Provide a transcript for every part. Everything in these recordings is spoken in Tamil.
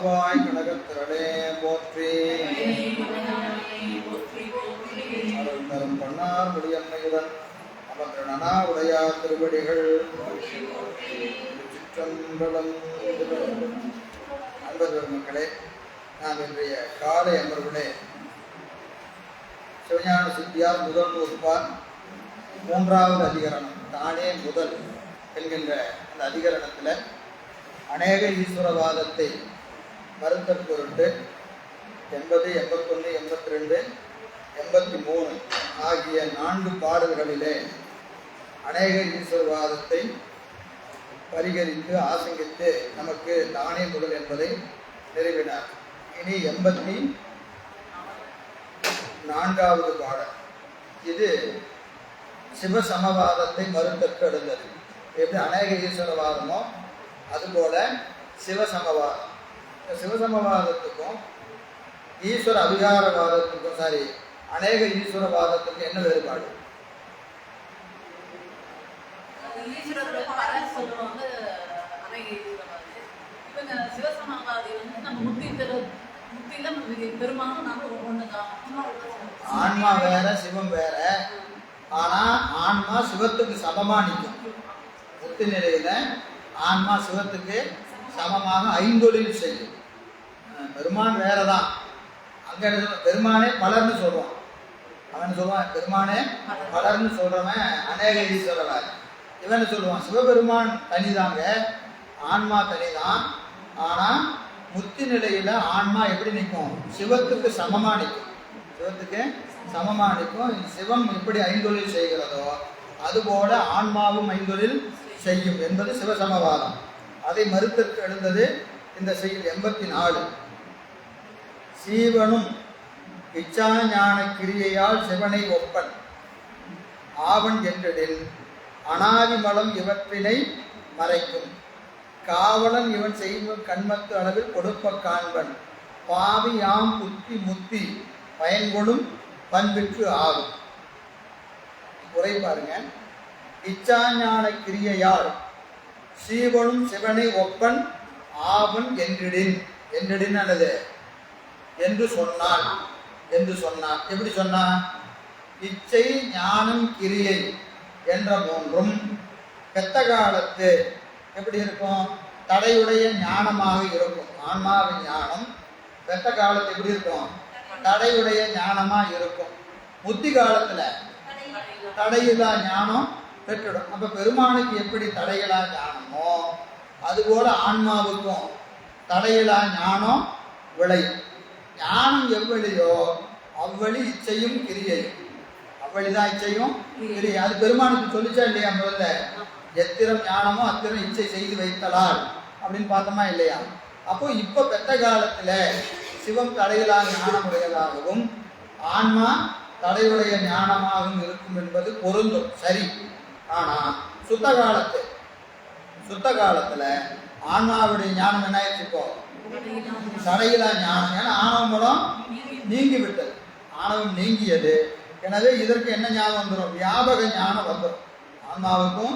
காவாய் கடகத்திரளே போற்றி. அருந்தரும் பண்ணார் முடியன்மையுடன் அமர்ந்தனா உடையா திருவடிகள். சிற்றம்பலம் அன்பர் மக்களே நாம் இன்றைய காலை அமர்விலே சிவஞான சித்தியார் முதல் தொகுப்பார் மூன்றாவது அதிகரணம் தானே முதல் என்கின்ற அந்த அதிகரணத்தில் அநேக ஈஸ்வரவாதத்தை மருத்துவ பொருட்டு எண்பது எண்பத்தொன்று எண்பத்தி ரெண்டு எண்பத்தி மூணு ஆகிய நான்கு பாடல்களிலே அநேக ஈஸ்வரவாதத்தை பரிகரித்து ஆசங்கித்து நமக்கு தானே முதல் என்பதை நிறுவினார் இனி எண்பத்தி நான்காவது பாடல். இது சிவசமவாதத்தை மறுத்தற்கு எழுந்தது எப்படி அநேக ஈஸ்வரவாதமோ அதுபோல சிவசமவாதம். சிவசமவாதத்துக்கும் ஈஸ்வர அபிகாரவாதத்துக்கும் சாரி அநேக ஈஸ்வரவாதத்துக்கும் என்ன வேறுபாடு? ஆன்மா வேற சிவம் வேற. ஆனா ஆன்மா சிவத்துக்கு சமமா நிற்கும் முத்து நிலையில ஆன்மா சிவத்துக்கு சமமாக ஐந்தொழில் செய்யும். பெருமான் வேறதான். அங்க அங்கே பெருமானே பலர்னு சொல்லுவான். அவன் சொல்லுவான் பெருமானே பலர்னு சொல்றவன் அநேக ஈஸ்வரர் இவன் சொல்லுவான்? சிவபெருமான் தனிதாங்க. ஆன்மா தனிதான். ஆனா முத்தி நிலையில ஆன்மா எப்படி நிற்கும்? சிவத்துக்கு சமமா நிற்கும். சிவத்துக்கு சமமா நிற்கும். சிவம் எப்படி ஐந்தொழில் செய்கிறதோ அதுபோல ஆன்மாவும் ஐந்தொழில் செய்யும் என்பது சிவசமவாதம். அதை மறுத்திற்கு எழுந்தது இந்த செயல் எண்பத்தி நாலு. சீவனும் இச்சாஞான கிரியையால் சிவனை ஒப்பன். ஆவன் என்றிடில் அனாதிமலம் இவற்றினை மறைக்கும். காவலன் இவன் செய்வ கண்மத்து அளவில் கொடுப்ப காண்பன். பாவி யாம் புத்தி முத்தி பயன்கொடும் பண்பிற்கு ஆகும். குறை பாருங்க. இச்சாஞான கிரியையால் சீவனும் சிவனை ஒப்பன் ஆவன் என்றிடின் என்றிடின் அல்லது என்று சொன்னாள். என்று சொன்னான் எப்படி சொன்னான் இச்சை ஞானம் கிரியை என்ற மூன்றும் பெத்த காலத்து எப்படி இருக்கும்? தடையுடைய ஞானமாக இருக்கும். ஆன்மாவின் ஞானம் பெத்த காலத்து எப்படி இருக்கும்? தடையுடைய ஞானமா இருக்கும். முத்தி காலத்துல தடையிலா ஞானம் பெற்றுடும். அப்ப பெருமானுக்கு எப்படி தடையிலா ஞானமோ அதுபோல ஆன்மாவுக்கும் தடையிலா ஞானம் விளையும். ஞானம் எவ்வளியோ அவ்வளி இச்சையும் கிரியையும். அவ்வளிதான் இச்சையும் கிரியை. அது பெருமானுக்கு சொல்லிச்சா இல்லையா முதல்ல? எத்திரம் ஞானமோ அத்திரம் இச்சை செய்து வைத்தலால். அப்படின்னு பார்த்தோமா இல்லையா? அப்போ இப்போ பெத்த காலத்தில் சிவம் தடையிலா ஞானமுடையதாகவும் ஆன்மா தடையுடைய ஞானமாகவும் இருக்கும் என்பது பொருந்தும். சரி. ஆனால் சுத்த காலத்து சுத்த காலத்தில் ஆன்மாவுடைய ஞானம் என்ன ஆயிடுச்சுக்கோ சடையிலா ஞானம். ஏன்னா ஆணவம் நீங்கி விட்டது ஆணவம் நீங்கியது. எனவே இதற்கு என்ன ஞானம் வந்துடும் வியாபக ஞானம் வந்துடும் ஆன்மாவுக்கும்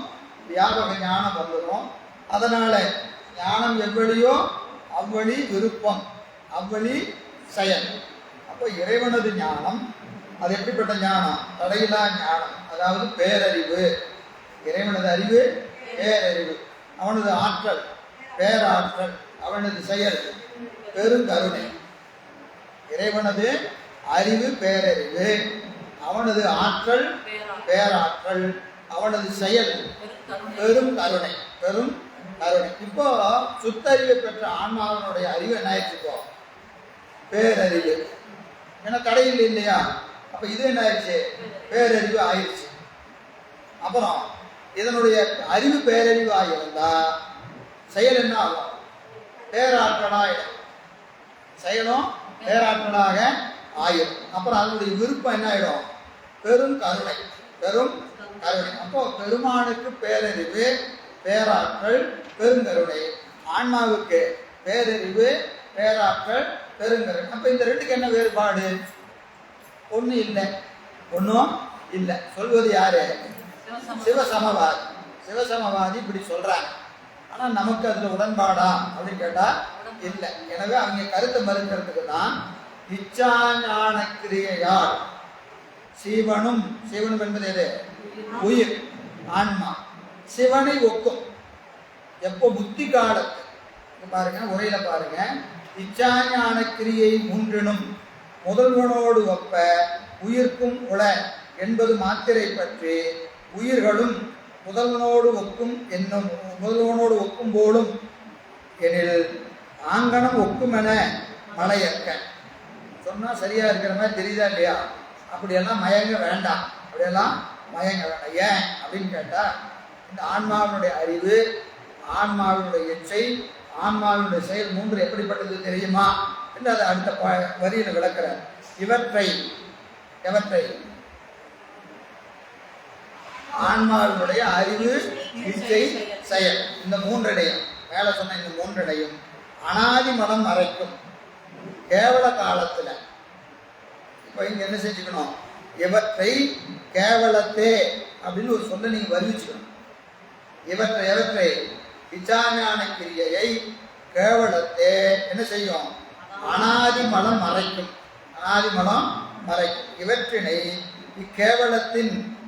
வியாபக ஞானம் வந்துடும் அதனால ஞானம் எவ்வளியோ அவ்வழி விருப்பம் அவ்வழி செயல். அப்போ இறைவனது ஞானம் அது எப்படிப்பட்ட ஞானம்? தடையிலா ஞானம். அதாவது பேரறிவு. இறைவனது அறிவு பேரறிவு. அவனது ஆற்றல் பேராற்றல். அவனது செயல். பெருங்கருணை இறைவனது அறிவு பேரறிவு. அவனது ஆற்றல் பேராற்றல். அவனது செயல் பெரும் கருணை. பெரும் கருணை. இப்போ சுத்தறிவை பெற்ற ஆன்மாவனுடைய அறிவு என்ன ஆயிடுச்சு இப்போ? பேரறிவு. ஏன்னா கடையில் இல்லையா? அப்ப இது என்ன ஆயிடுச்சு? பேரறிவு ஆயிடுச்சு. அப்புறம் இதனுடைய அறிவு பேரறிவு ஆகியிருந்தா செயல் என்ன ஆகும்? பேராற்றலாயிடும் செயலும் பேராற்றலாக ஆயிடும் அப்புறம் அதனுடைய விருப்பம் என்ன ஆயிடும் பெரும் கருணை பெரும் கருணை. அப்போ பெருமானுக்கு பேரறிவு பேராற்றல் பெருங்கருணை. ஆன்மாவுக்கு பேரறிவு பேராற்றல் பெருங்கருணை. அப்ப இந்த ரெண்டுக்கு என்ன வேறுபாடு? ஒண்ணு இல்லை. ஒன்றும் இல்லை. சொல்வது யாரு? சிவசமவாதி. சிவசமவாதி இப்படி சொல்றாங்க. ஆனால் நமக்கு அதில் உடன்பாடா அப்படின்னு கேட்டால் இல்லை. எனவே அவங்க கருத்தை மறுக்கிறதுக்கு தான் இச்சாஞான கிரியையால் சீவனும் சீவனும் என்பது எது? உயிர் ஆன்மா. சிவனை ஒக்கும். எப்போ புத்தி காலத்து. பாருங்க உரையில பாருங்க. இச்சாஞான கிரியை மூன்றினும் முதல்வனோடு ஒப்ப உயிர்க்கும் உள என்பது மாத்திரை பற்றி உயிர்களும் முதல்வனோடு ஒக்கும் என்னும் முதல்வனோடு ஒக்கும் போலும் எனில் ஆங்கனம் ஒக்குமென மலையக்க சொன்னால் சரியா இருக்கிற மாதிரி தெரியுதா இல்லையா? அப்படியெல்லாம் மயங்க வேண்டாம். அப்படியெல்லாம் மயங்க வேண்டாம். ஏன்? அப்படின்னு கேட்டா இந்த ஆன்மாவினுடைய அறிவு ஆன்மாவினுடைய இச்சை ஆன்மாவினுடைய செயல் மூன்று எப்படிப்பட்டது தெரியுமா? என்று அதை அடுத்த ப- வரியில இவற்றை எவற்றை? ஆன்மாவினுடைய அறிவு இச்சை செயல். இந்த மூன்றடையும். மேலே சொன்ன இந்த மூன்றடையும். அனாதி மலம் மறைக்கும். கேவல காலத்தில். இப்போ இங்கே என்ன செஞ்சுக்கணும்? இவற்றை கேவலத்தே அப்படின்னு ஒரு சொல்ல நீங்கள் வருவிச்சுக்கணும் இவற்றை எவற்றை இச்சாஞான கிரியையை கேவலத்தே. என்ன செய்யும்? அனாதி மலம் மறைக்கும். அனாதி மலம் மறைக்கும். இவற்றினை இக்கேவலத்தின்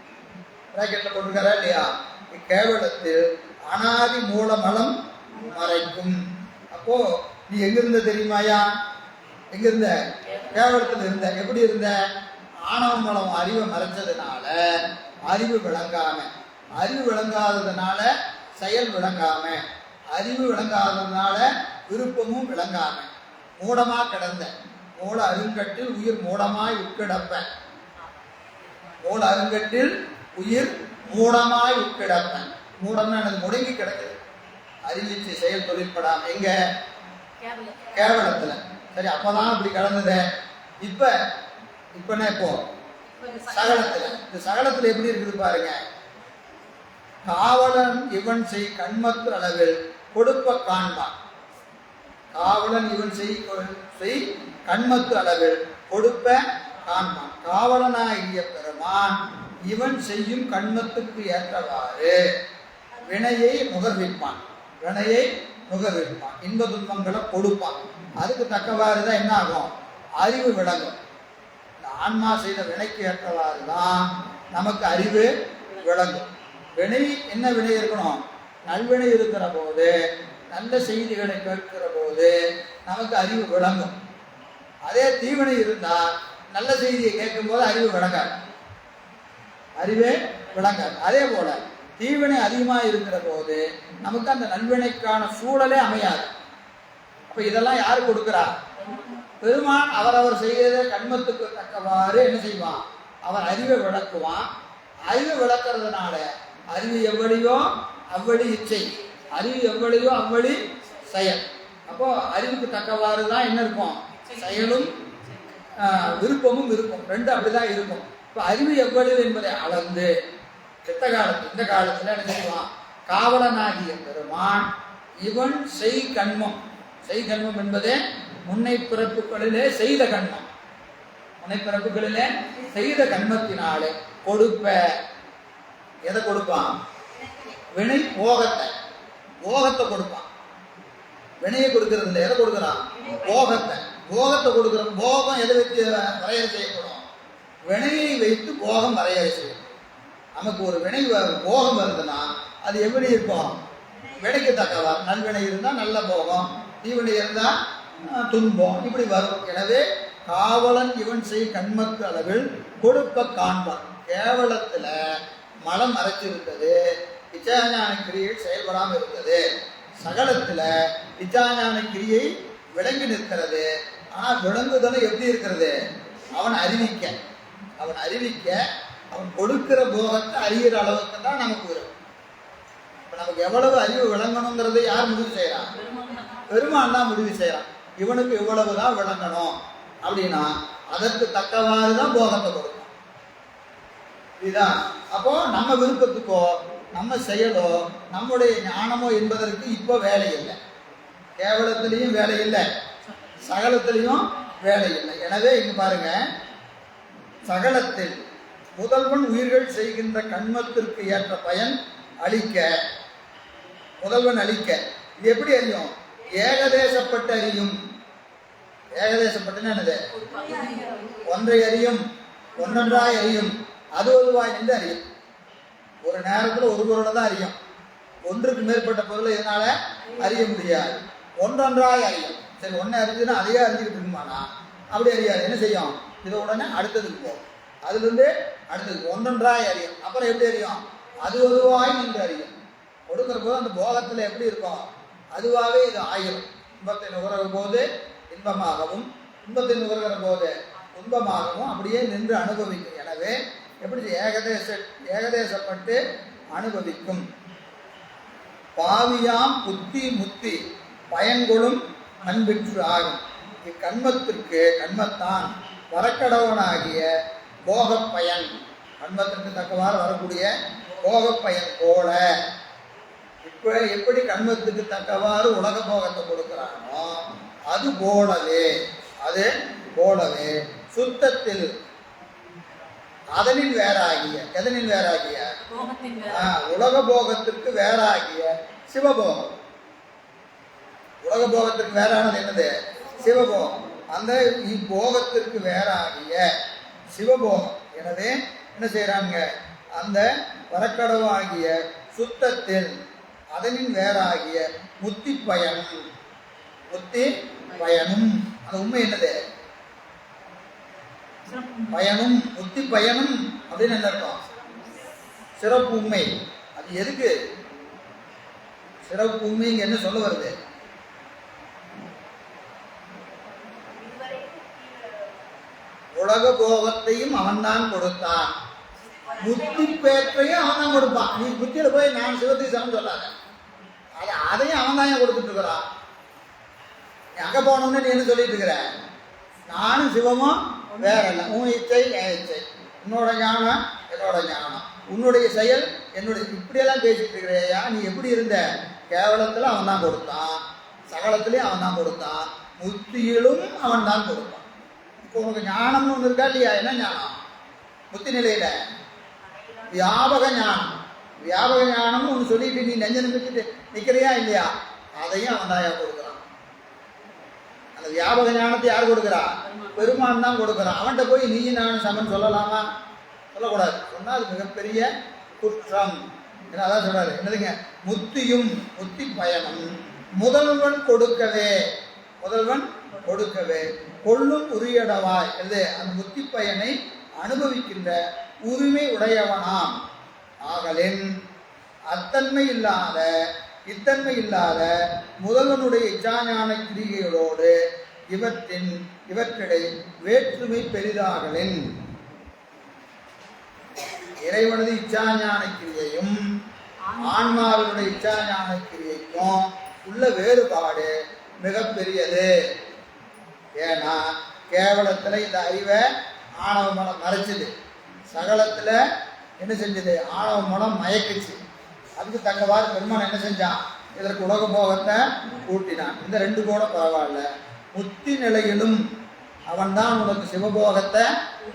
பிராக்கெட்ல போட்டிருக்காரா இல்லையா? இக்கேவலத்தில் அனாதி மூலமலம் மறைக்கும். அப்போ நீ எங்கிருந்த தெரியுமாயா எங்க இருந்த கேவலத்தில் இருந்த. எப்படி இருந்த? ஆணவ மலம் அறிவை மறைச்சதுனால அறிவு விளங்காம. அறிவு விளங்காததுனால செயல் விளங்காம. அறிவு விளங்காததுனால விருப்பமும் விளங்காம. மூடமா கிடந்த. மூல அருங்கட்டில் உயிர் மூடமாய் உட்கிடப்ப. மூல அருங்கட்டில் உயிர் மூடமாய் உட்கிடப்ப மூடம்னா எனக்கு முடங்கி கிடக்குது. அறிவிச்சு செயல் தொழிற்படாம எங்க? கேரளா கேவலத்துல சரி அப்பதான் அப்படி கடந்தது இப்ப இப்பனே இப்போ சகலத்துல. இந்த சகலத்துல எப்படி இருக்குது பாருங்க. காவலன் இவன் செய் கண்மத்து அளவில் கொடுப்ப காண்பான். காவலன் இவன் செய் செய் கண்மத்து அளவில் கொடுப்ப காண்பான். காவலனாகிய பெருமான் இவன் செய்யும் கண்மத்துக்கு ஏற்றவாறு வினையை நுகர்விப்பான். வினையை நுகர்விப்பான். இன்ப துன்பங்களை கொடுப்பான். அதுக்கு தக்கவாறு தான் என்ன ஆகும்? அறிவு விளங்கும். இந்த ஆன்மா செய்த வினைக்கு ஏற்றவாறு தான் நமக்கு அறிவு விளங்கும். வினை என்ன வினை இருக்கணும்? நல்வினை இருக்கிற போது நல்ல செய்திகளை கேட்கிற போது நமக்கு அறிவு விளங்கும். அதே தீவினை இருந்தால் நல்ல செய்தியை கேட்கும் போது அறிவு விளங்காது. அறிவே விளங்காது. அதே போல தீவினை அதிகமா இருக்கிற போது நமக்கு அந்த நல்வினைக்கான சூழலே அமையாது. அப்ப இதெல்லாம் யார் கொடுக்கிறா? பெருமான் அவரவர் செய்த கண்மத்துக்கு தக்கவாறு என்ன செய்வான்? அவர் அறிவை விளக்குவான். அறிவை விளக்குறதுனால அறிவு எவ்வளியோ அவ்வளி இச்சை. அறிவு எவ்வளியோ அவ்வளி செயல். அப்போ அறிவுக்கு தக்கவாறு தான் என்ன இருக்கும்? செயலும் விருப்பமும் இருக்கும். ரெண்டு அப்படிதான் இருக்கும். இப்போ அறிவு எவ்வளவு என்பதை அளந்து சித்த காலத்து இந்த காலத்தில் நினைச்சுவான் காவலனாகிய பெருமான் இவன் செய் கண்மம். செய் கண்மம் என்பதே முன்னை பிறப்புகளிலே செய்த கண்மம். முன்னை பிறப்புகளிலே செய்த கண்மத்தினாலே கொடுப்ப. எதை கொடுப்பான்? வினை போகத்தை. போகத்தை கொடுப்பான். வினையை கொடுக்கறது இல்லை. எதை கொடுக்குறான்? போகத்தை. போகத்தை கொடுக்குற போகம் எதை வச்சு வரையறை செய்யப்படும்? வினையை வைத்து போகம் வரையறை செய்யும் நமக்கு ஒரு வினை போகம் வருதுன்னா அது எப்படி இருக்கும்? வினைக்கு தக்கவா நல்வினை இருந்தால் நல்ல போகம் தீவினை இருந்தால் துன்பம் இப்படி வரும். எனவே காவலன் இவன் செய் கண்மத்து அளவில் கொடுப்ப காண்பான். கேவலத்தில் மலம் மறைச்சிருந்தது இச்சாஞான கிரியை செயல்படாமல் இருந்தது. சகலத்தில் இச்சாஞான கிரியை விளங்கி நிற்கிறது. ஆனால் விளங்குதலும் எப்படி இருக்கிறது? அவன் அறிவிக்க. அவன் அறிவிக்க அவன் கொடுக்கிற போகத்தை அறிகிற அளவுக்கு தான் நமக்கு வரும் இப்போ நமக்கு எவ்வளவு அறிவு விளங்கணுங்கிறதை யார் முடிவு செய்யறான் பெருமான் தான் முடிவு செய்கிறான் இவனுக்கு இவ்வளவு தான் விளங்கணும். அப்படின்னா அதற்கு தக்கவாறு தான் போகத்தை கொடுக்கும் இதுதான். அப்போ நம்ம விருப்பத்துக்கோ நம்ம செயலோ நம்முடைய ஞானமோ என்பதற்கு இப்போ வேலை இல்லை. கேவலத்திலையும் வேலை இல்லை. சகலத்திலையும் வேலை இல்லை. எனவே இங்கே பாருங்க சகலத்தில் முதல்வன் உயிர்கள் செய்கின்ற கண்மத்திற்கு ஏற்ற பயன் அளிக்க முதல்வன் அளிக்க. இது எப்படி அறியும்? ஏகதேசப்பட்டு அறியும். ஏகதேசப்பட்டுன்னா என்னது? ஒன்றை அறியும் ஒன்றொன்றாய் அறியும். அது ஒருவாய் நின்று அறியும். ஒரு நேரத்தில் ஒரு பொருளை தான் அறியும். ஒன்றுக்கு மேற்பட்ட பொருளை இதனால அறிய முடியாது. ஒன்றொன்றாய் அறியும். சரி ஒன்றை அறிஞ்சுன்னா அதையே அறிஞ்சுக்கிட்டு இருக்குமானா அப்படி அறியாது. என்ன செய்யும்? இதை உடனே அடுத்ததுக்கு போகும். அதுலேருந்து அடுத்தது ஒன்றொன்றாய் அறியும். அப்புறம் எப்படி அறியும்? அது அதுவாய் நின்று அறியும். கொடுக்குற போது அந்த போகத்தில் எப்படி இருக்கும்? அதுவாகவே இது ஆயிரும். இன்பத்தை நுகர்கிற போது இன்பமாகவும் இன்பத்தை நுகர்கிற போது துன்பமாகவும் அப்படியே நின்று அனுபவிக்கும். எனவே எப்படி ஏகதேச ஏகதேசப்பட்டு அனுபவிக்கும்? பாவியாம் புத்தி முத்தி பயன்கொடும் அன்பிற்று ஆகும். இக்கண்மத்திற்கு கண்மத்தான். வரக்கடவனாகிய போகப் பயன் கண்மத்திற்கு தக்கவாறு வரக்கூடிய போகப் பயன் போல. இப்ப எப்படி கண்மத்துக்கு தக்கவாறு உலக போகத்தை கொடுக்கிறானோ அது போலவே அது போலவே சுத்தத்தில் அதனில் வேறாகிய எதனில் வேறாகிய உலக போகத்திற்கு வேறாகிய சிவபோகம். உலக போகத்திற்கு வேறானது என்னது? சிவபோகம். அந்த இப்போகத்திற்கு வேறாகிய சிவபோகம். எனவே என்ன செய்கிறாங்க அந்த வரக்கடவாகிய சுத்தத்தில் அதனின் வேறாகிய முத்தி பயனும் முத்தி பயனும் அந்த உண்மை என்னது? பயனும் முத்தி பயனும் அப்படின்னு என்ன அர்த்தம்? சிறப்பு உண்மை. அது எதுக்கு? சிறப்பு உண்மைங்க என்ன சொல்ல வருது? உலக போகத்தையும் அவன்தான் கொடுத்தான். புத்தி பேற்றையும் அவன் தான் கொடுப்பான். நீ புத்தியில போய் நான் சிவத்துக்கு சமம் சொல்லாத. அது அதையும் அவன் தான் கொடுத்துட்டு இருக்கிறான்? நீ அங்க போனோம்னு நீ என்ன சொல்லிட்டு இருக்கிற? நானும் சிவமும் வேற இல்லை உன் இச்சை என் இச்சை. உன்னோட ஞானம் என்னோட ஞானம். உன்னுடைய செயல் என்னுடைய இப்படியெல்லாம் பேசிட்டு இருக்கிறேயா? நீ எப்படி இருந்த? கேவலத்துல அவன் தான் கொடுத்தான். சகலத்திலையும் அவன் தான் கொடுத்தான். முத்தியிலும் அவன் தான் கொடுப்பான் இப்போ உனக்கு ஞானம்னு ஒன்று இருக்கா இல்லையா? என்ன ஞானம்? புத்தி நிலையில வியாபக ஞானம். வியாபக ஞானம்னு ஒன்று சொல்லிட்டு நீ நெஞ்சனு பிடிச்சிட்டு நிற்கிறியா இல்லையா? அதையும் அவன் தாயா கொடுக்குறான். அந்த வியாபக ஞானத்தை யார் கொடுக்குறா? பெருமான் தான் கொடுக்குறான். அவன்கிட்ட போய் நீ நான் சமன் சொல்லலாமா? சொல்லக்கூடாது. சொன்னால் அது மிகப்பெரிய குற்றம். ஏன்னா அதான் சொல்றாரு? என்னதுங்க? முத்தியும் முத்தி பயணம் முதல்வன் கொடுக்கவே. முதல்வன் கொடுக்கவே கொள்ளும் உரியடவாய் அல்லது அந்த முத்தி பயனை அனுபவிக்கின்ற உரிமை உடையவனாம். ஆகலின் அத்தன்மை இல்லாத இத்தன்மை இல்லாத முதல்வனுடைய இச்சாஞான கிரிகைகளோடு இவற்றின் இவற்றிடை வேற்றுமை பெரிதாகலின். இறைவனது இச்சாஞான கிரியையும் ஆன்மாவினுடைய இச்சாஞான கிரியைக்கும் உள்ள வேறுபாடு மிகப்பெரியது. ஏன்னா கேவலத்துல இந்த அறிவை ஆணவ மனம் மறைச்சது. சகலத்துல என்ன செஞ்சது? ஆணவ மனம் மயக்குச்சு. அதுக்கு தக்கவாறு பெருமான் என்ன செஞ்சான்? இதற்கு உலக போகத்தை கூட்டினான். இந்த ரெண்டு கூட பரவாயில்ல. முத்தி நிலையிலும் அவன்தான் உனக்கு சிவபோகத்தை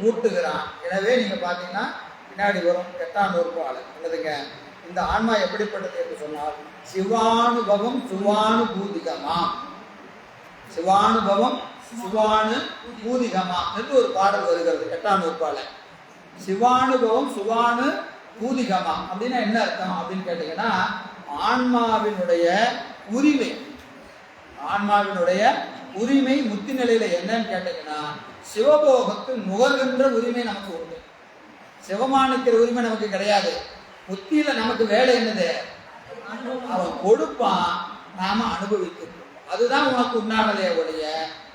ஊட்டுகிறான். எனவே நீங்க பார்த்தீங்கன்னா பின்னாடி வரும் எட்டாம் நூற்பாடு என்னதுங்க? இந்த ஆன்மா எப்படிப்பட்டது என்று சொன்னால் சிவானுபவம் சுவானுபூதிகமா சிவானுபவம் சுவானு பூதிகமா என்று ஒரு பாடல் வருகிறது எட்டாம் நூற்பால. சிவானுபவம் சுவானு பூதிகமா அப்படின்னா என்ன அர்த்தம் அப்படின்னு கேட்டீங்கன்னா ஆன்மாவினுடைய உரிமை. ஆன்மாவினுடைய உரிமை முத்தி நிலையில என்னன்னு கேட்டீங்கன்னா சிவபோகத்து நுகர்கின்ற உரிமை நமக்கு உண்டு. சிவமானிக்கிற உரிமை நமக்கு கிடையாது. முத்தியில நமக்கு வேலை என்னது? அவன் கொடுப்பான் நாம அனுபவிக்கிறோம் அதுதான் உனக்கு உண்டானதே உடைய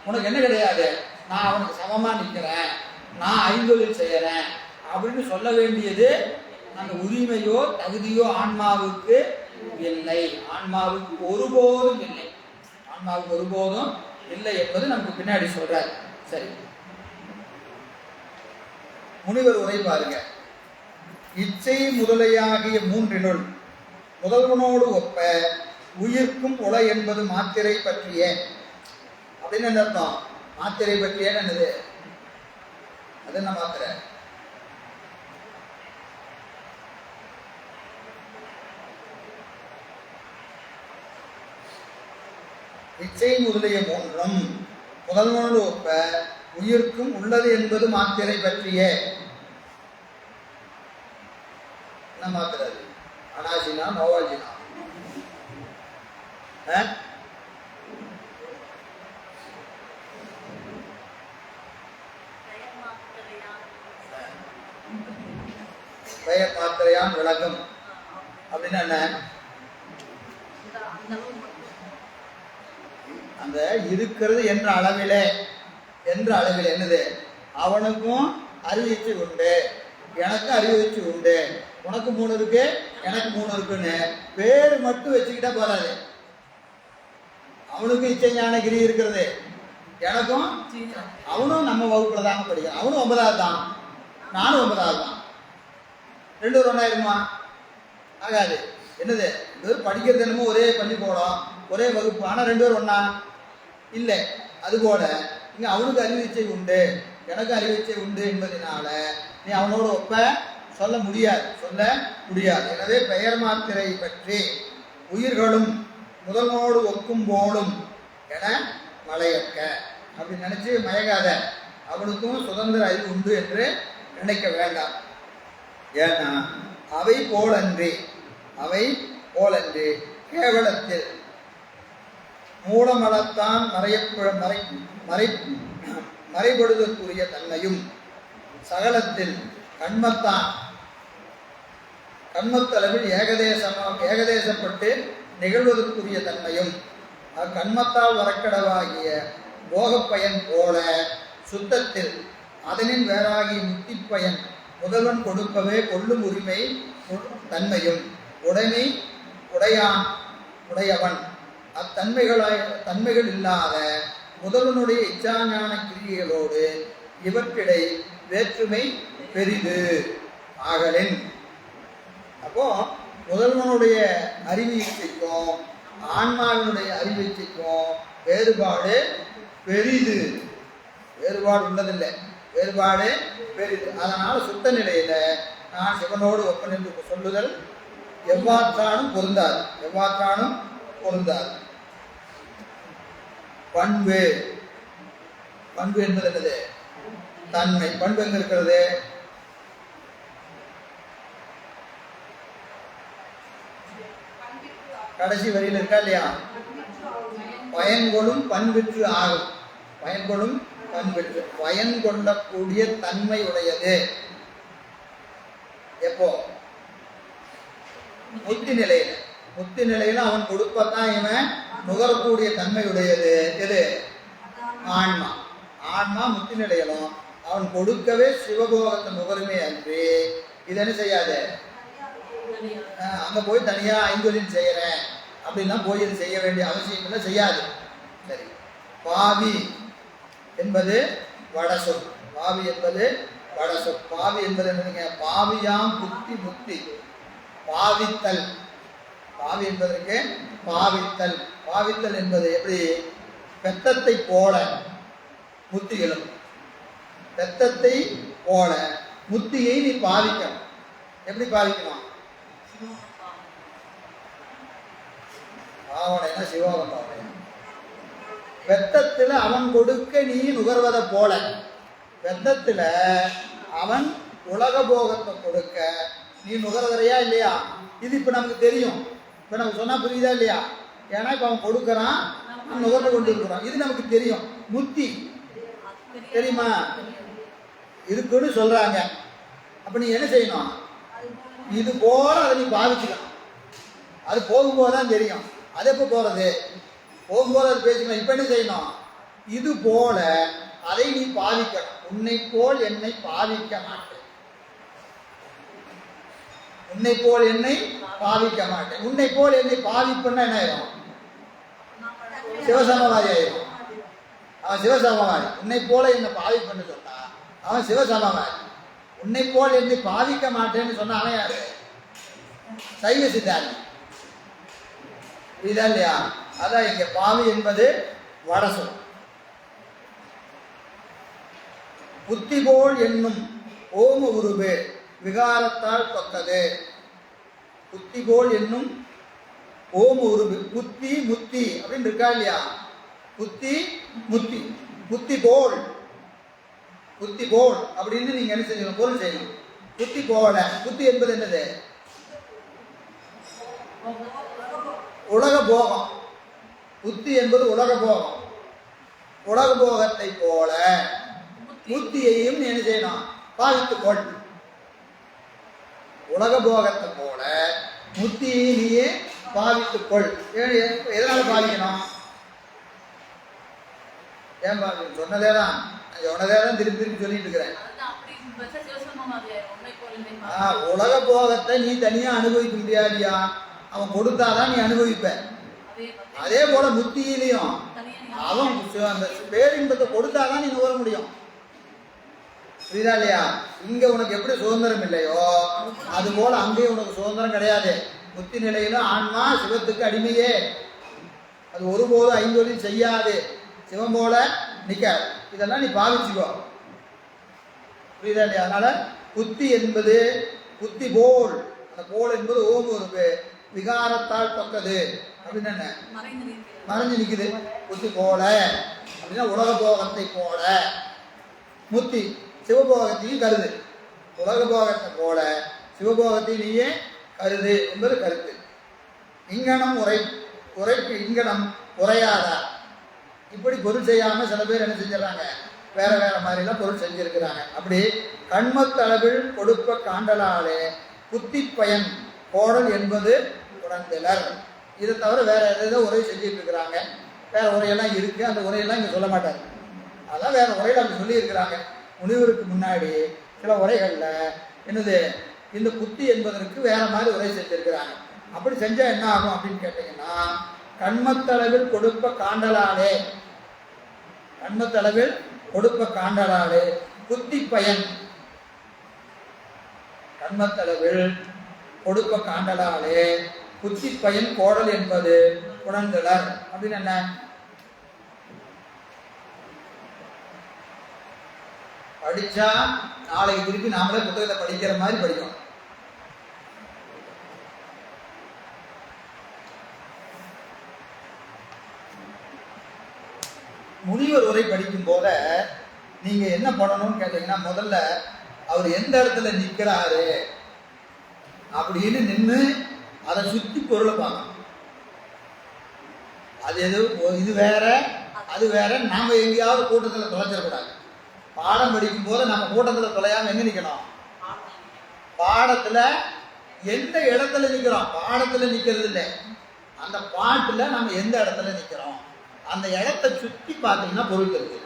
உனக்கு என்ன கிடையாது? நான் அவனுக்கு சமமாக நிற்கிறேன். நான் ஐந்தொழில் செய்கிறேன் அப்படின்னு சொல்ல வேண்டியது அந்த உரிமையோ தகுதியோ ஆன்மாவுக்கு இல்லை. ஆன்மாவுக்கு ஒருபோதும் இல்லை. ஆன்மாவுக்கு ஒருபோதும் இல்லை என்பது நமக்கு பின்னாடி சொல்றாரு. சரி. முனிவர் உரை பாருங்க. இச்சை முதலையாகிய மூன்றினுள் முதல்வனோடு ஒப்ப உயிர்க்கும் உலை என்பது மாத்திரை பற்றிய. அப்படின்னு என்ன அர்த்தம்? மாத்திரை பற்றிய என்னது? அது என்ன மாத்திரை இச்சை முதலிய மூன்றும் முதல்வனோடு ஒப்ப உயிர்க்கும் உள்ளது என்பது மாத்திரை பற்றிய என்ன மாத்திரை அனாஜினா நோவாஜினா? பெயர் மாத்திரையான் விளக்கம் அப்படின்னா என்ன? அந்த இருக்கிறது என்ற அளவிலே என்ற அளவில் என்னது? அவனுக்கும் அறிவிச்சு உண்டு. எனக்கும் அறிவிச்சு உண்டு. உனக்கு மூணு இருக்கு எனக்கு மூணு இருக்குன்னு பேர் மட்டும் வச்சுக்கிட்டா போறாது அவனுக்கும் இச்சை ஞானகிரி இருக்கிறது. எனக்கும் அவனும் நம்ம வகுப்புல தாங்க படிக்கிறான் அவனும் ஒன்பதாவது தான். நானும் ஒன்பதாவது தான். ரெண்டு ஒரு ஒன்றா இருக்குமா? ஆகாது. என்னது? இது படிக்கிறது என்னமோ ஒரே பள்ளிக்கூடம் ஒரே வகுப்பு ஆனால் ரெண்டு பேரும் ஒன்றா இல்லை. அதுபோல் இங்கே அவனுக்கு அறிவிச்சை உண்டு எனக்கு அறிவிச்சை உண்டு என்பதனால நீ அவனோட ஒப்ப சொல்ல முடியாது. சொல்ல முடியாது. எனவே பெயர் மாத்திரை பற்றி உயிர்களும் முதல்வனோடு ஒக்கும் போலும் என வளையக்க அப்படி நினச்சி மயங்காத. அவனுக்கும் சுதந்திர அறிவு உண்டு என்று நினைக்க வேண்டாம். ஏன்னா அவை போலன்றி அவை போலன்றி கேவலத்தில். மூலமலத்தான் மறையப்ப மறை மறை மறைபடுதற்குரிய தன்மையும் சகலத்தில் கண்மத்தான். கண்மத்தளவில் ஏகதேசமாக ஏகதேசப்பட்டு நிகழ்வதற்குரிய தன்மையும் அக்கண்மத்தால் வரக்கடவாகிய போகப்பயன் போல சுத்தத்தில் அதனின் வேறாகி முக்திப் பயன் முதல்வன் கொடுப்பவே கொள்ளும் உரிமை தன்மையும். உடைமை உடையான் உடையவன். அத்தன்மைகளாய் தன்மைகள் இல்லாத முதல்வனுடைய இச்சாஞான கிரியைகளோடு இவற்றிடை வேற்றுமை பெரிது. ஆகலின். அப்போ முதல்வனுடைய அறிவீச்சைக்கும் ஆன்மாவினுடைய அறிவீச்சைக்கும் வேறுபாடு பெரிது. வேறுபாடு உள்ளதில்லை. வேறுபாடு பெரிது. அதனால் சுத்த நிலையில் நான் சிவனோடு ஒப்பன் என்று சொல்லுதல் எவ்வாற்றானும் பொருந்தாது. எவ்வாற்றானும் பொருந்தாது. பண்பு. பண்பு என்பது என்னது? தன்மை. பண்பு எங்க இருக்கிறது? கடைசி வரியில் இருக்கா இல்லையா? பயன்கொள்ளும் பண்பிற்று ஆகும். பயன்கொள்ளும் பண்பிற்று பயன் கொள்ளக்கூடிய தன்மை உடையது. எப்போ? முத்தி நிலையில முத்தி நிலையில அவன் கொடுப்பதான் இவன் நுகரக்கூடிய தன்மை உடையது. எது? ஆன்மா. ஆன்மா முத்தி நிலையிலும் அவன் கொடுக்கவே சிவபோகத்தை நுகருமே அன்றி. இது என்ன செய்யாது? அங்க போய் தனியா ஐந்தொழில் செய்யறேன். அப்படின்னா போய் இது செய்ய வேண்டிய அவசியம் இல்லை செய்யாது. சரி. பாவி. என்பது வடசொல். பாவி என்பது வடசொல். பாவி என்பது என்னதுங்க பாவியாம் புத்தி முத்தி பாவித்தல். பாவி என்பதற்கு பாவித்தல். பாவித்தல் என்பது எப்படி? பெத்தத்தை போல முத்திகளும் பெத்தத்தை போல முத்தியை நீ பாவிக்கணும். எப்படி பாவிக்கணும்? பாவனைனா சிவாவை பாவனை. வெத்தத்தில் அவன் கொடுக்க நீ நுகர்வதை போல. வெத்தத்தில் அவன் உலக போகத்தை கொடுக்க நீ நுகர்வதையா இல்லையா? இது இப்போ நமக்கு தெரியும். இப்போ நமக்கு சொன்னால் புரியுதா இல்லையா? ஏன்னா இப்போ அவன் கொடுக்குறான் நம்ம நுகர்ந்து கொண்டு இது நமக்கு தெரியும். முத்தி. தெரியுமா? இருக்குன்னு சொல்கிறாங்க அப்போ நீ என்ன செய்யணும்? இது போல அதை நீ பாவிச்சுக்கலாம் அது போகும்போது தான் தெரியும். அது எப்போ போகிறது போகும்போது அது பேசிக்கலாம் இப்போ என்ன செய்யணும்? இது போல அதை நீ பாதிக்கணும் உன்னை போல் என்னை பாதிக்க மாட்டேன். உன்னை போல் என்னை பாதிக்க மாட்டேன். உன்னை போல் என்னை பாதிப்புன்னா என்ன ஆயிரும்? சிவசமவாதி ஆயிரும். அவன் சிவசமவாதி. உன்னை போல என்னை பாதிப்புன்னு சொன்னா அவன் சிவசமவாதி. உன்னை போல் என்னை பாதிக்க மாட்டேன்னு சொன்னா அவன் யாரு? சைவ சித்தாந்தி புரியுதா இல்லையா? அதான் இங்கே பாவி என்பது வடசொல் புத்திகோள் என்னும் ஓம உருவு விகாரத்தால் தொத்தது புத்திகோள் என்னும் ஓம உருவு புத்தி முத்தி அப்படின்னு இருக்கா இல்லையா? புத்தி முத்தி புத்தி போல் புத்தி போல் அப்படின்னு நீங்க என்ன செய்யணும்? பொருள் செய்யணும். புத்தி போல புத்தி என்பது என்னது? உலக போகம் புத்தி என்பது உலக போகம் உலக போகத்தை போல புத்தியையும் என்ன செய்யணும்? பாவித்துக் கொள் உலக போகத்தை போல புத்தியை நீயே பாவித்துக் கொள். எதனால பாவிக்கணும்? ஏன் பாவிக்கணும்? சொன்னதே தான் சொன்னதே தான் திருப்பி திருப்பி சொல்லிட்டு இருக்கிறேன். உலக போகத்தை நீ தனியா அனுபவிக்க முடியாதியா அவன் கொடுத்தாதான் நீ அனுபவிப்ப. அதே போல முத்தியிலையும். அவன் அந்த பேரின்பத்தை கொடுத்தாதான் நீ நுகர முடியும். புரியுதா இல்லையா? இங்க உனக்கு எப்படி சுதந்திரம் இல்லையோ அது போல அங்கேயும் உனக்கு சுதந்திரம் கிடையாது. புத்தி நிலையில ஆன்மா சிவத்துக்கு அடிமையே. அது ஒருபோதும் ஐந்தொழில் செய்யாது. சிவம் போல நிக்க இதெல்லாம் நீ பாவிச்சுக்கோ. புரியுதா இல்லையா? அதனால புத்தி என்பது புத்தி போல். அந்த போல் என்பது ஓம் ஒரு விகாரத்தால் தொக்கது. அப்படின்னு என்ன மறைஞ்சு நிக்குது புத்தி போல. அப்படின்னா உலக போகத்தை போல. முத்தி சிவபோகத்தையும் கருது. உலக போகத்தை போல சிவபோகத்தை நீயே கருது என்பது கருத்து. இங்கனம் உரை உரைக்கு இங்கனம் உரையாதா இப்படி பொருள் செய்யாம சில பேர் என்ன செஞ்சிடறாங்க? வேற வேற மாதிரிலாம் பொருள் செஞ்சிருக்கிறாங்க. அப்படி கண்மத்தளவில் கொடுப்ப காண்டலாலே புத்தி பயன் கோடல் என்பது உணர்ந்தலர் இதை தவிர வேறு ஏதோ உரையை செஞ்சுட்டு இருக்கிறாங்க வேறு உரையெல்லாம் இருக்குது அந்த உரையெல்லாம் இங்கே சொல்ல மாட்டாங்க அதான் வேறு உரையில் அப்படி சொல்லியிருக்கிறாங்க. முனிவருக்கு முன்னாடி சில உரைகளில் என்னது இந்த புத்தி என்பதற்கு வேறு மாதிரி உரை செஞ்சிருக்கிறாங்க. அப்படி செஞ்சால் என்ன ஆகும் அப்படின்னு கேட்டிங்கன்னா கண்மத்தளவில் கொடுப்ப காண்டலாலே. கண்மத்தளவில் கொடுப்ப காண்டலாலே. புத்தி பயன். கண்மத்தளவில் கொடுப்ப காண்டலாலே. புத்தி பயன் கோடல் என்பது உணர்ந்தனர் அப்படின்னு என்ன? படிச்சா நாளைக்கு திருப்பி நாமளே புத்தகத்தை படிக்கிற மாதிரி படிக்கணும் முனிவர் உரை படிக்கும் போத நீங்க என்ன பண்ணணும்னு கேட்டீங்கன்னா முதல்ல அவர் எந்த இடத்துல நிக்கிறாரு அப்படின்னு நின்று அதை சுற்றி பொருளை பார்க்கணும். அது எது இது வேற அது வேற. நாம் எங்கேயாவது கூட்டத்தில் தொலைச்சிடக்கூடாது பாடம் படிக்கும் போது நம்ம கூட்டத்தில் தொலையாம எங்கே நிற்கணும் பாடத்தில் எந்த இடத்துல நிற்கிறோம் பாடத்தில் நிற்கிறது இல்லை. அந்த பாட்டில் நம்ம எந்த இடத்துல நிற்கிறோம் அந்த இடத்த சுற்றி பார்த்தீங்கன்னா பொருள் இருக்குது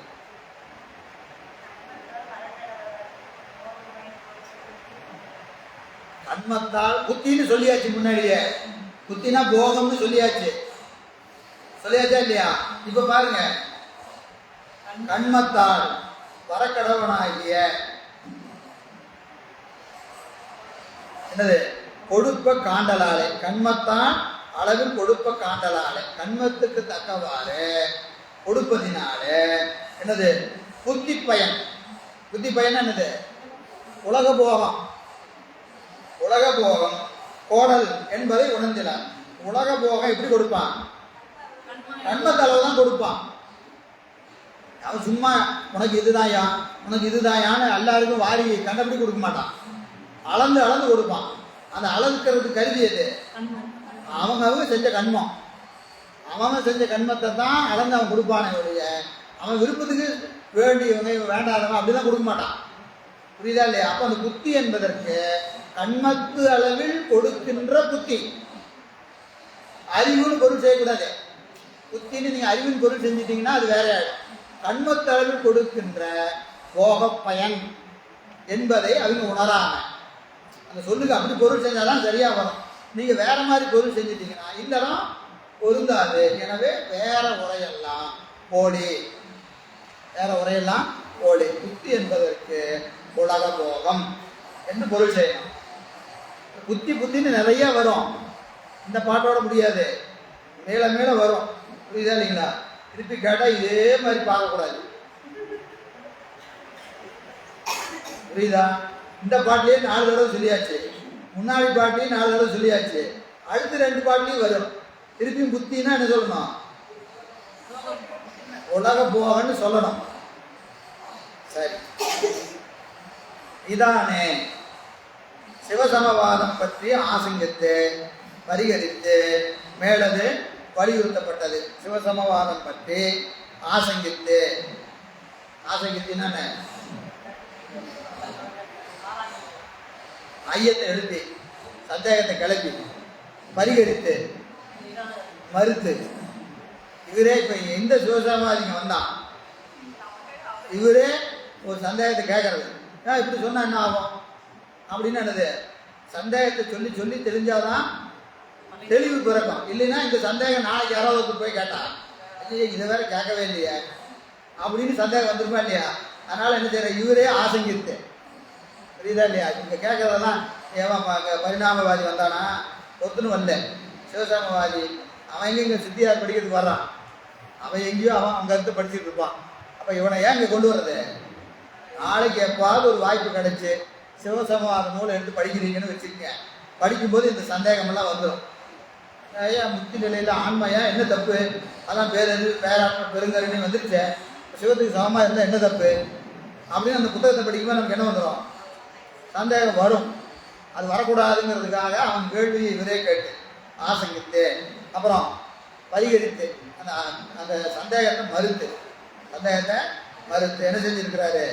கண்மத்தால் புத்தின்னு சொல்லியாச்சு முன்னாடியே. புத்தினா போகம்னு சொல்லியாச்சு. சொல்லியாச்சா இல்லையா? இப்ப பாருங்க. கண்மத்தால் வரக்கடவனாகிய என்னது? கொடுப்ப காண்டலாலே. கண்மத்தான் அளவு கொடுப்ப காண்டலாலே. கண்மத்துக்கு தக்கவாறு கொடுப்பதினாலே என்னது? புத்தி பயன் புத்தி பயன் என்னது? உலக போகம் உலக போகம் கோடல் என்பதை உணர்ந்தினார் உலக போகம் எப்படி கொடுப்பான்? கண்மத்தளவு தான் கொடுப்பான். அவன் சும்மா உனக்கு இதுதாயா உனக்கு இதுதாயான்னு எல்லாருக்கும் வாரி கண்டபடி கொடுக்க மாட்டான். அளந்து அளந்து கொடுப்பான். அந்த அளந்துக்கிறதுக்கு கருதி எது? அவங்க அவங்க செஞ்ச கண்மம். அவன் செஞ்ச கண்மத்தை தான் அளந்து அவன் கொடுப்பானே ஒழிய அவன் விருப்பத்துக்கு வேண்டியவங்க இவன் வேண்டாதவன் அப்படிதான் கொடுக்க மாட்டான். புரியுதா இல்லையா? அப்போ அந்த புத்தி என்பதற்கு தன்மத்து அளவில் கொடுக்கின்ற புத்தி. அறிவுன்னு பொருள் செய்யக்கூடாது. புத்தின்னு நீங்கள் அறிவின் பொருள் செஞ்சிட்டீங்கன்னா அது வேற தன்மத்து அளவில் கொடுக்கின்ற போக பயன் என்பதை அவங்க உணராம. அந்த சொல்லுக்கு அப்படி பொருள் செஞ்சாதான் சரியா வரும். நீங்க வேற மாதிரி பொருள் செஞ்சிட்டீங்கன்னா இல்லைனா பொருந்தாது. எனவே வேற உரையெல்லாம் போலி. வேற உரையெல்லாம் போலி. புத்தி என்பதற்கு உலக போகம். என்று பொருள் செய்யணும். புத்தி புத்தின்னு நிறைய வரும். இந்த பாட்டோட முடியாது. மேல மேல வரும். புரியுதா இல்லைங்களா? திருப்பி கேட்டால் இதே மாதிரி பார்க்கக்கூடாது. புரியுதா? இந்த பாட்டிலேயே நாலு தடவை சொல்லியாச்சு. முன்னாடி பாட்டிலையும் நாலு தடவை சொல்லியாச்சு. அடுத்த ரெண்டு பாட்டிலையும் வரும். திருப்பியும் புத்தின்னா என்ன சொல்லணும்? உலக போகன்னு சொல்லணும். சரி. இதானே. சிவசமவாதம் பற்றி ஆசங்கித்து பரிகரித்து மேலது வலியுறுத்தப்பட்டது. சிவசமவாதம் பற்றி ஆசங்கித்து. ஆசங்கித்தின்னா என்ன? ஐயத்தை எழுப்பி சந்தேகத்தை கிளப்பி பரிகரித்து மறுத்து. இவரே இப்போ எந்த சிவசமாதிங்க வந்தான் இவரே ஒரு சந்தேகத்தை கேட்கறது. இப்படி சொன்னா என்ன ஆகும்? அப்படின்னு என்னது? சந்தேகத்தை சொல்லி சொல்லி தெரிஞ்சாதான் தெளிவு பிறக்கும். இல்லைன்னா இந்த சந்தேகம் நாளைக்கு யாராவது ஒருத்தர் போய் கேட்டா ஐயோ இதை வேற கேட்கவே இல்லையா. அப்படின்னு சந்தேகம் வந்துருமா இல்லையா? அதனால என்ன செய்யற? இவரே ஆசங்கித்து புரியுதா இல்லையா? இங்க கேட்கறதெல்லாம் ஏவன் பரிணாமவாதி வந்தானா? ஒத்துன்னு வந்தேன். சிவசாமவாதி அவன் எங்க இங்க சித்தியார் படிக்கிறதுக்கு வர்றான். அவன் எங்கேயோ அவன் அங்க இருந்து படிச்சுட்டு இருப்பான். அப்ப இவனை ஏன் இங்க கொண்டு வர்றது? நாளைக்கு எப்பாவது ஒரு வாய்ப்பு கிடைச்சு சிவசமவாத நூலை எடுத்து படிக்கிறீங்கன்னு வச்சுக்கங்க. படிக்கும்போது இந்த சந்தேகமெல்லாம் வந்துடும் ஏன் முக்தி நிலையில் ஆண்மையா என்ன தப்பு? அதான் பேரறிவு பேராண்மை பெருங்கருணை வந்துருச்சே. சிவத்துக்கு சமமாக இருந்தால் என்ன தப்பு? அப்படின்னு அந்த புத்தகத்தை படிக்கும்போது நமக்கு என்ன வந்துடும் சந்தேகம் வரும். அது வரக்கூடாதுங்கிறதுக்காக அவன் கேள்வி இவரே கேட்டு ஆசங்கித்து அப்புறம் பரிகரித்து அந்த அந்த சந்தேகத்தை மறுத்து சந்தேகத்தை மறுத்து என்ன செஞ்சிருக்கிறாரு?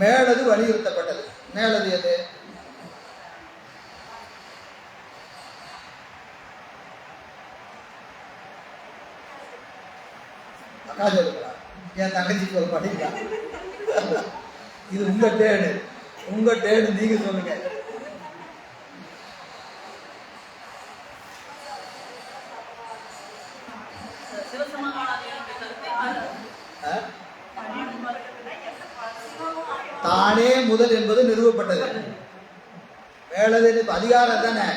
மேலது வலியுறுத்தப்பட்டது. மேலது எது? அக்கா சொல்லுங்களா என் தங்கச்சிக்கு ஒரு படிக்கலாம் இது உங்க டேடு உங்க டேடு நீங்க சொல்லுங்க சிவசமாதியினுடைய கருத்தை அது ஆ? தானே முதல் என்பது நிறுவப்பட்டது மேலது இப்ப அதிகாரம் தானே?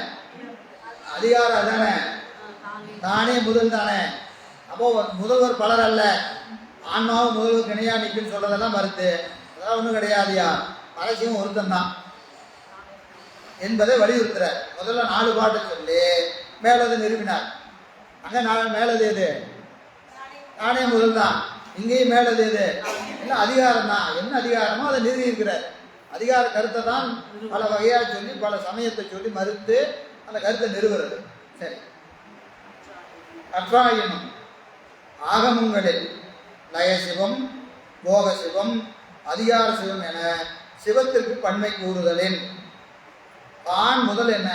அதிகாரம் தானே? தானே முதல் தானே? அப்போ முதல்வர் பலர் அல்ல. ஆன்மாவும் முதல்வர் இணையா நிற்குன்னு சொல்றதெல்லாம் மறுத்து. அதெல்லாம் ஒன்றும் கிடையாதுயா. அரசியும் ஒருத்தந்தான் என்பதை வலியுறுத்துறார். முதல்ல நாலு பாட்டு சொல்லி மேலது நிறுவினார் அங்கே நான் மேலது எது? நானே முதல் தான் இங்கேயும் மேலது எது? என்ன அதிகாரம் தான் என்ன அதிகாரமோ அதை நிறுவி இருக்கிறார் அதிகார கருத்தை தான் பல வகையாக சொல்லி பல சமயத்தை சொல்லி மறுத்து அந்த கருத்தை நிறுவுறது. சரி. அற்றாயினும் ஆகமங்களில் லயசிவம் போக சிவம் அதிகார சிவம் என சிவத்திற்கு பன்மை கூறுதலின். தான் முதல் என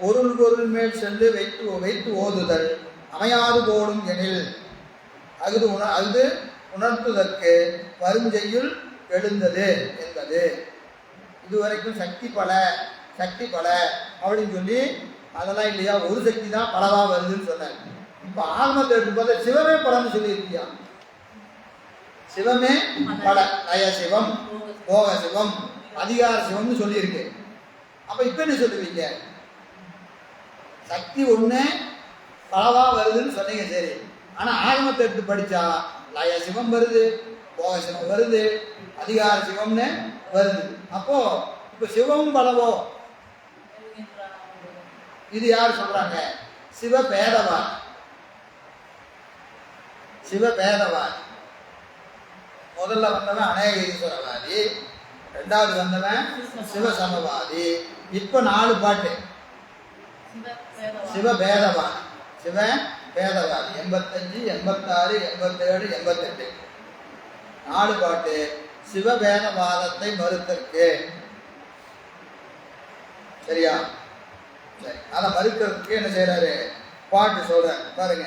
பொருள் பொருள் மேல் சென்று வைத்து வைத்து ஓதுதல். அமையாது போடும் எனில் அகுது உண அகுது உணர்த்துதற்கு வருஞ்செய்யுள் எழுந்தது என்பது. இதுவரைக்கும் சக்தி பல சக்தி பல அப்படின்னு சொல்லி அதெல்லாம் இல்லையா? ஒரு சக்தி தான் பலவா வருதுன்னு சொன்னார் இப்போ ஆகமத்தை எடுத்து பார்த்தா சிவமே பலன்னு சொல்லியிருக்கியா? சிவமே பல. லய சிவம் போக சிவம் அதிகார சிவம்னு சொல்லியிருக்கு. அப்போ இப்போ என்ன சொல்லுவீங்க? சக்தி ஒண்ணு பலவா வருதுன்னு சொன்னீங்க சரி. ஆனால் ஆகமத்தை எடுத்து படிச்சா லய சிவம் வருது போக சிவம் வருது அதிகார சிவம்னு வருது. அப்போ இப்ப சிவம் பலவோ இது யார் சொல்றாங்க? சிவ பேதவா சிவ பேதவாதி முதல்ல வந்தவன் அநேக ஈஸ்வரவாதி ரெண்டாவது வந்தவன் சிவசமவாதி. இப்ப நாலு பாட்டு. சிவ பேதவாதி சிவ பேதவாதி எண்பத்தஞ்சு எண்பத்தாறு எண்பத்தேழு எண்பத்தெட்டு. நாலு பாட்டு. சிவபேதவாதத்தை மறுத்தற்கு சரியா? சரி. அதை மறுக்கிறதுக்கு என்ன செய்யறாரு பாட்டு சொல்ற பாருங்க.